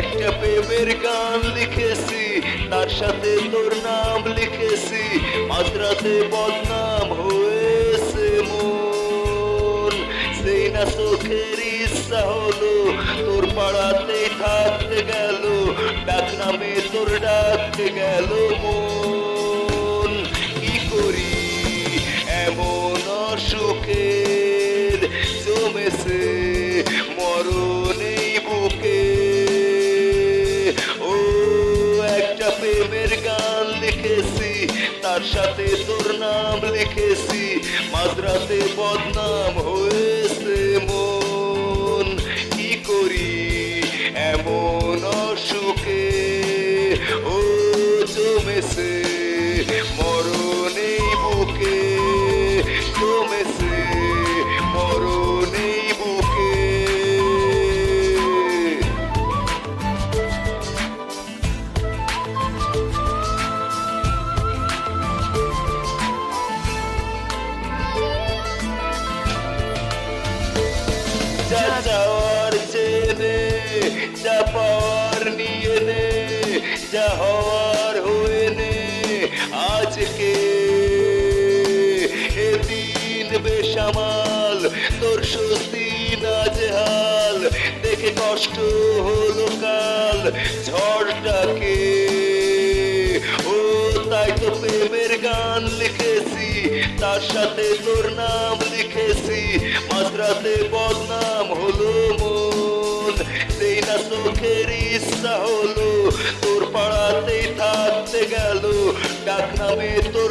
একটা প্রেমের গান লিখেছি, তার সাথে তোর নাম লিখেছি মাত্রাতে বদনাম হয়েছে মন। সেই না চোখের ইচ্ছা হলো, তোর পাড়াতে থাকতে গেল ডাক নামে তোর ডাকতে গেল মন। সাথে তোর নাম লিখেছি মাদ্রাতে বদনাম হয়েছে মন। কি করি? এমন অসুখে ও জমেছে। যা পাওয়ার নিয়ে নে, যা হওয়ার হয়ে নে। আজকে এ দিন বেসামাল, তোর স্বস্তি নাজেহাল। দেখে কষ্ট হলো কাল, ঝড়টাকে। ও, তাই তো প্রেমের গান লিখেছি, তার সাথে তোর নাম লিখেছি। মাত্রাতে বদনাম হলো চোখের ইচ্ছা হলো তোর পাড়াতেই থাকতে গেল। ডাক নামে তোর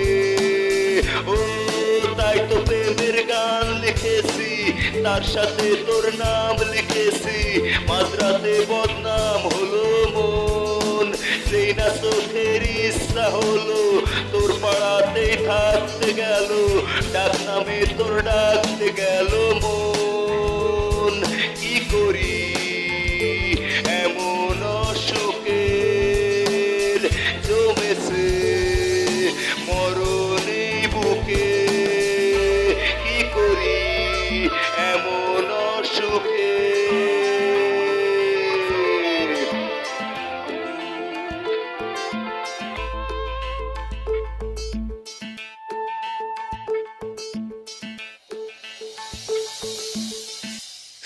তার সাথে তোর নাম লিখেছি। মাদ্রাতে বদনাম হলো মন। সেই না চোখের ইচ্ছা হলো, তোর পাড়াতে থাকতে গেল। ডাক নামে তোর ডাকতে গেল মন।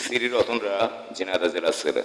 শ্রী রতনরা জেনারা জেলা ছেলে